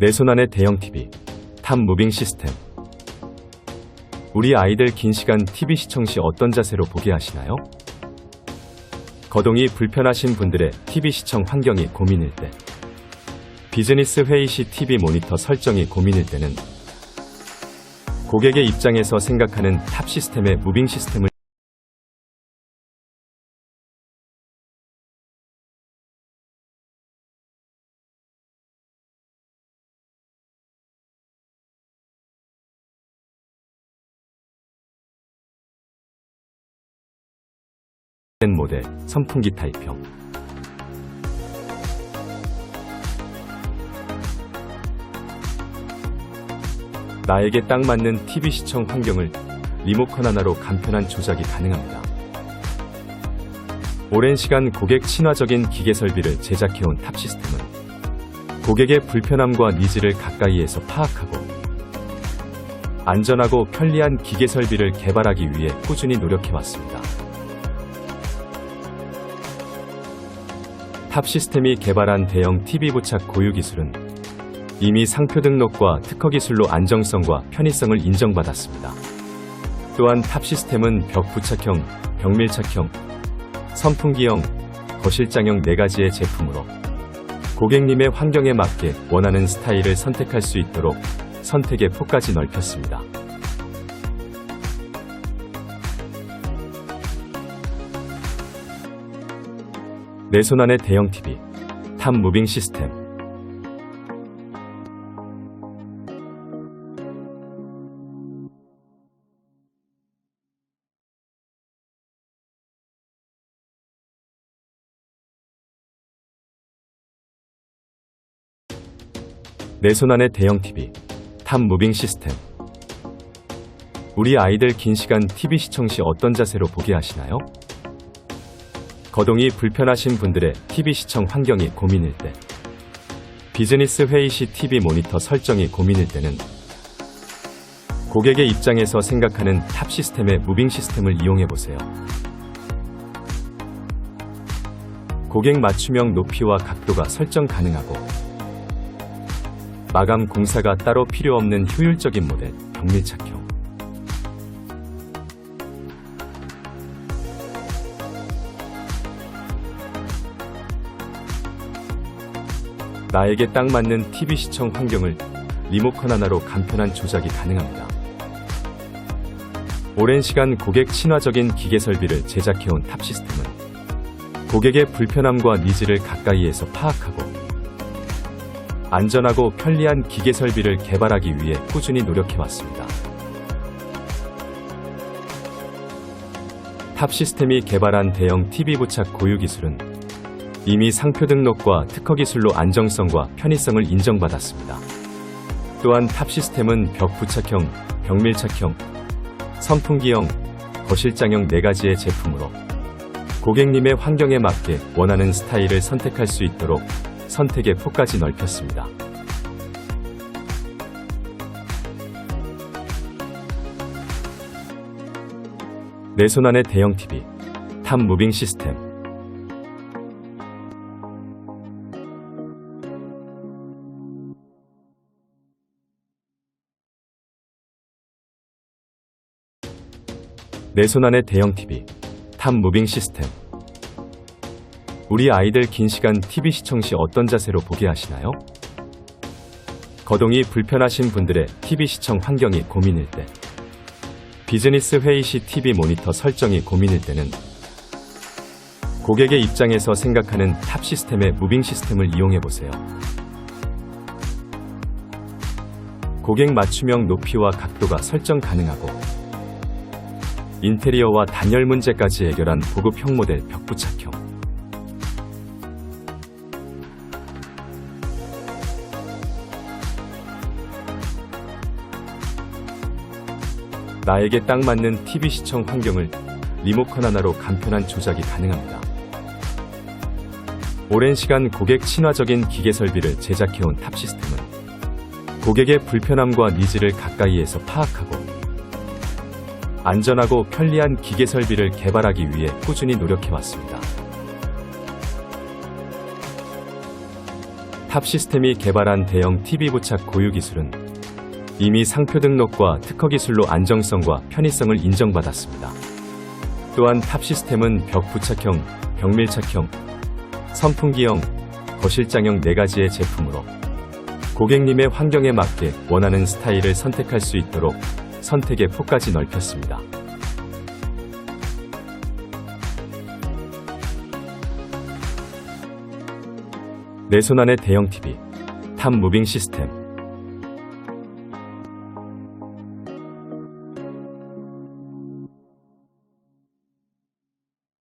내 손 안의 대형 TV, 탑 무빙 시스템. 우리 아이들 긴 시간 TV 시청 시 어떤 자세로 보게 하시나요? 거동이 불편하신 분들의 TV 시청 환경이 고민일 때, 비즈니스 회의 시 TV 모니터 설정이 고민일 때는 고객의 입장에서 생각하는 탑 시스템의 무빙 시스템을 된 모델 선풍기 타입형 나에게 딱 맞는 TV 시청 환경을 리모컨 하나로 간편한 조작이 가능합니다. 오랜 시간 고객 친화적인 기계 설비를 제작해온 탑 시스템은 고객의 불편함과 니즈를 가까이에서 파악하고 안전하고 편리한 기계 설비를 개발하기 위해 꾸준히 노력해왔습니다. 탑 시스템이 개발한 대형 TV 부착 고유 기술은 이미 상표 등록과 특허 기술로 안정성과 편의성을 인정받았습니다. 또한 탑 시스템은 벽 부착형, 벽 밀착형, 선풍기형, 거실장형 4가지의 제품으로 고객님의 환경에 맞게 원하는 스타일을 선택할 수 있도록 선택의 폭까지 넓혔습니다. 내 손 안의 대형 TV, 탑 무빙 시스템. 내 손 안의 대형 TV, 탑 무빙 시스템. 우리 아이들 긴 시간 TV 시청 시 어떤 자세로 보게 하시나요? 거동이 불편하신 분들의 TV 시청 환경이 고민일 때, 비즈니스 회의 시 TV 모니터 설정이 고민일 때는 고객의 입장에서 생각하는 탑 시스템의 무빙 시스템을 이용해 보세요. 고객 맞춤형 높이와 각도가 설정 가능하고 마감 공사가 따로 필요 없는 효율적인 모델 벽밀착형 나에게 딱 맞는 TV 시청 환경을 리모컨 하나로 간편한 조작이 가능합니다. 오랜 시간 고객 친화적인 기계 설비를 제작해온 탑 시스템은 고객의 불편함과 니즈를 가까이에서 파악하고 안전하고 편리한 기계 설비를 개발하기 위해 꾸준히 노력해왔습니다. 탑 시스템이 개발한 대형 TV 부착 고유 기술은 이미 상표 등록과 특허 기술로 안정성과 편의성을 인정받았습니다. 또한 탑 시스템은 벽 부착형, 벽 밀착형, 선풍기형, 거실장형 4가지의 제품으로 고객님의 환경에 맞게 원하는 스타일을 선택할 수 있도록 선택의 폭까지 넓혔습니다. 내 손안의 대형 TV, 탑 무빙 시스템. 내 손안의 대형 TV, 탑 무빙 시스템. 우리 아이들 긴 시간 TV 시청 시 어떤 자세로 보게 하시나요? 거동이 불편하신 분들의 TV 시청 환경이 고민일 때, 비즈니스 회의 시 TV 모니터 설정이 고민일 때는 고객의 입장에서 생각하는 탑 시스템의 무빙 시스템을 이용해 보세요. 고객 맞춤형 높이와 각도가 설정 가능하고 인테리어와 단열 문제까지 해결한 고급형 모델 벽 부착형. 나에게 딱 맞는 TV 시청 환경을 리모컨 하나로 간편한 조작이 가능합니다. 오랜 시간 고객 친화적인 기계 설비를 제작해온 탑 시스템은 고객의 불편함과 니즈를 가까이에서 파악하고 안전하고 편리한 기계 설비를 개발하기 위해 꾸준히 노력해왔습니다. 탑 시스템이 개발한 대형 TV 부착 고유 기술은 이미 상표 등록과 특허 기술로 안정성과 편의성을 인정받았습니다. 또한 탑 시스템은 벽 부착형, 벽 밀착형, 선풍기형, 거실장형 4가지의 제품으로 고객님의 환경에 맞게 원하는 스타일을 선택할 수 있도록 선택의 폭까지 넓혔습니다. 내 손안의 대형 TV, 탑 무빙 시스템.